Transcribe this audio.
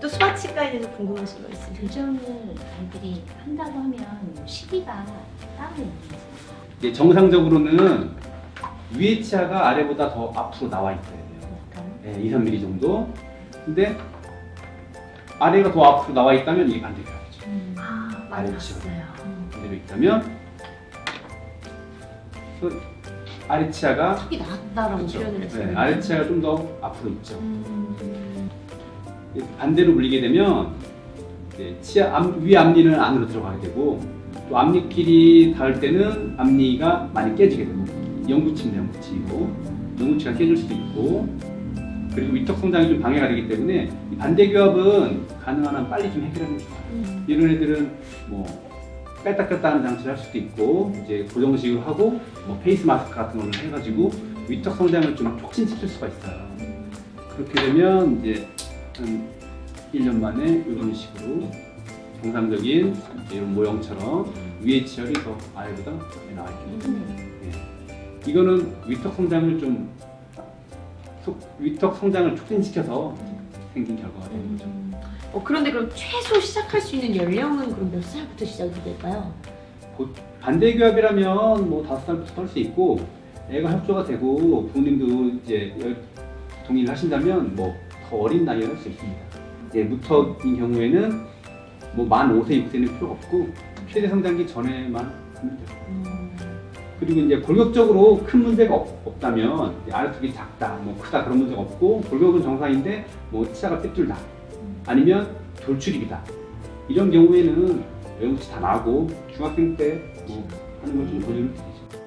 또 수학 치과에 대해서 궁금하신 거 있으세요? 교정을 아이들이 한다고 하면 시기가 따로 있는지 이제 정상적으로는 위에 치아가 아래보다 더 앞으로 나와 있어야 돼요. 약간 네, 2, 3mm 정도. 근데 아래가 더 앞으로 나와 있다면 이게 반대교합이죠. 음. 아. 만났어요. 음. 반대로 있다면 그 아래 치아가 턱이 그렇죠. 표현을 네, 했어요. 아래 치아가 좀 더 앞으로 있죠. 음, 반대로 물리게 되면 이제 치아 앞, 위 앞니는 안으로 들어가게 되고 또 앞니끼리 닿을 때는 앞니가 많이 깨지게 되고 영구치입니다 영구치고 영구치가 깨질 수도 있고 그리고 위턱 성장이 좀 방해가 되기 때문에 이 반대 교합은 가능한 한 빨리 좀 해결하는 게 좋아요 음. 이런 애들은 뭐 뺐다 꼈다 하는 장치를 할 수도 있고 이제 고정식으로 하고 뭐 페이스 마스크 같은 걸로 해가지고 위턱 성장을 좀 촉진시킬 수가 있어요 그렇게 되면 이제 한 1년 만에 이런 식으로 정상적인 이런 모형처럼 위에 치열이 더 아래보다 나와 있습니다. 음. 이거는 위턱 성장을 좀 속- 위턱 성장을 촉진시켜서 생긴 결과가 되는 거죠. 음. 어, 그런데 그럼 최소 시작할 수 있는 연령은 그럼 몇 살부터 시작이 될까요? 반대 교합이라면 뭐 다섯 살부터 할 수 있고 애가 협조가 되고 부모님도 이제 열- 동의를 하신다면 뭐 더 어린 나이에 할 수 있습니다. 이제 무턱인 경우에는 뭐 만 5세, 6세는 필요가 없고 최대 성장기 전에만 하면 돼요. 음. 그리고 이제 골격적으로 큰 문제가 없, 다면 아래턱이 작다, 뭐 크다 그런 문제가 없고 골격은 정상인데 뭐 치아가 삐뚤다. 아니면 돌출입이다. 이런 경우에는 외용치 다 나고 중학생 때 뭐 하는 걸좀 권유를 드리죠.